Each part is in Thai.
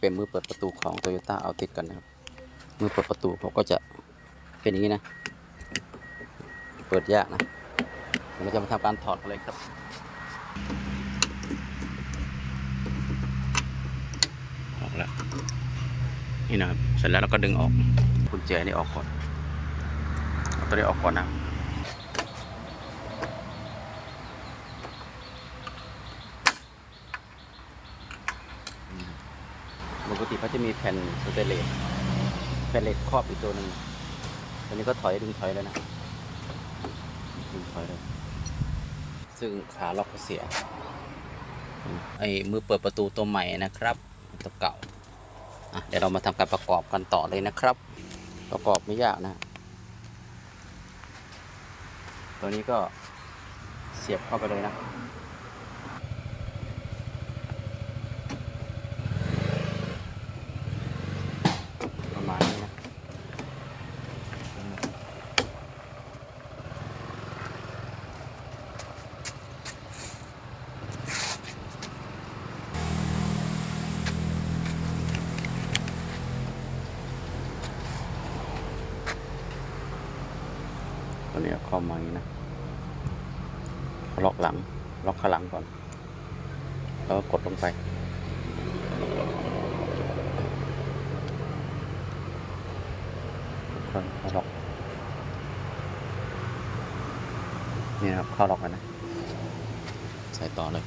เป็นมือเปิดประตูของ Toyota a l t i s กันนะครับ มือเปิดประตูเขาก็จะเป็นอย่างนี้นะ เปิดยากนะเดี๋ยวเราจะมาทำการถอดกันเลยครับออกแล้วนี่นะครับ เสร็จแล้วเราก็ดึงออกกุญแจนี่ออกก่อนเอาตัวนี้ออกก่อนนะ ปกติเขาจะมีแผ่นสเตเลสแผ่นเหล็กครอบอีกตัวหนึ่งตัวนี้ก็ถอยดึงถอยแล้วนะดึงถอยเลยซึ่งขาล็อกก็เสียไอ้มือเปิดประตูตัวใหม่นะครับตัวเก่าเดี๋ยวเรามาทำการประกอบกันต่อเลยนะครับ ประกอบไม่ยากนะ ตัวนี้ก็เสียบเข้าไปเลยนะมาณนี้นะ ตัวนี้เข้ามาอย่างนี้นะล็อกหลัง ล็อกขาหลังก่อน แล้วก็กดลงไปค่อยเข้าล็อก นี่นะครับ เข้าล็อกกันนะ ใส่ต่อเลย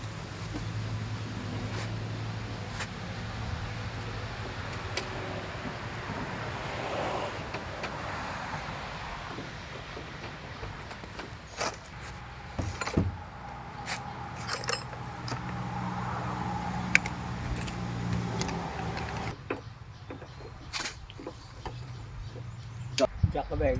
加个呗。